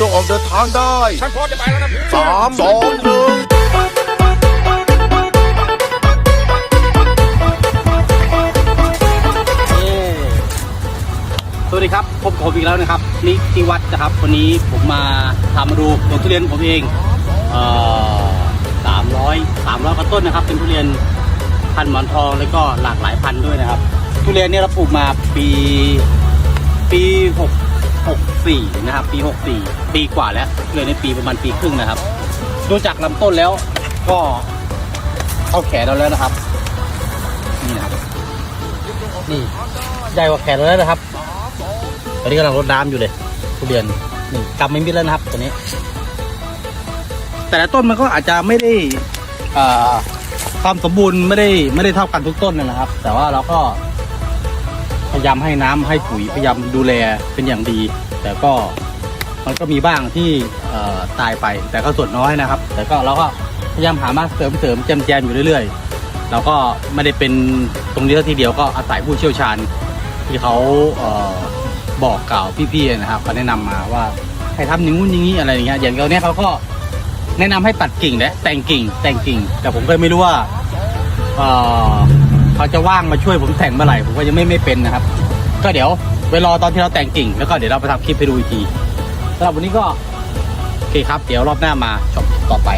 จงออกเดินทางได้ฉันพร้อมจะไปแล้วนะพี่สามสองหนึ่งสวัสดีครับพบกับผมอีกแล้วนะครับนิติวัฒน์นะครับวันนี้ผมมาทำมาดูสวนทุเรียนผมเองเอ่อสามร้อยสามร้อยกว่าต้นนะครับ เป็นทุเรียนพันธุ์หมอนทองแล้วก็หลากหลายพันธุ์ด้วยนะครับ ทุเรียนเนี่ยเราปลูกมาปีปี 64 นะครับ ปี 64 ปีกว่าแล้วเลยในปีประมาณปีครึ่งนะครับ ดูจากลำต้นแล้วก็เข้าแขนเราแล้วนะครับ นี่นะครับนี่ใหญ่กว่าแขนเราแล้วนะครับตอนนี้กำลังรดน้ำอยู่เลยทุเรียนนี่กำไม่มิดแล้วนะครับตัวนี้ แต่ละต้นมันก็อาจจะไม่ได้ความสมบูรณ์ไม่ได้ไม่ได้เท่ากันทุกต้นนะครับ แต่ว่าเราก็ ยายามให้น้ำให้ปุ๋ยพยายามดูแลเป็นอย่างดี แต่ก็มันก็มีบ้างที่ตายไป แต่ก็ส่วนน้อยนะครับ แต่ก็เราก็พยายามหามาเสริมเสริมแจมแจมอยู่เรื่อยๆเราก็ไม่ได้เป็นตรงนี้ทีเดียวก็อาศัยผู้เชี่ยวชาญที่เขาเออบอกกล่าวพี่ๆนะครับเขาแนะนำมาว่าให้ทำอย่างงู้นอย่างนี้อะไรอย่างเงี้ยอย่างเราเนี้ยเขาก็แนะนำให้ตัดกิ่งและแต่งกิ่งแต่งกิ่ง แต่ผมก็ไม่รู้ว่าเเขาจะว่างมาช่วยผมแต่งเมื่อไหร่ผมก็ยังไม่ไม่เป็นนะครับ ก็เดี๋ยวไปรอตอนที่เราแต่งกิ่ง แล้วก็เดี๋ยวเราไปทำคลิปให้ดูอีกทีสำหรับวันนี้ก็โอเคครับ เดี๋ยวรอบหน้ามาชมต่อไป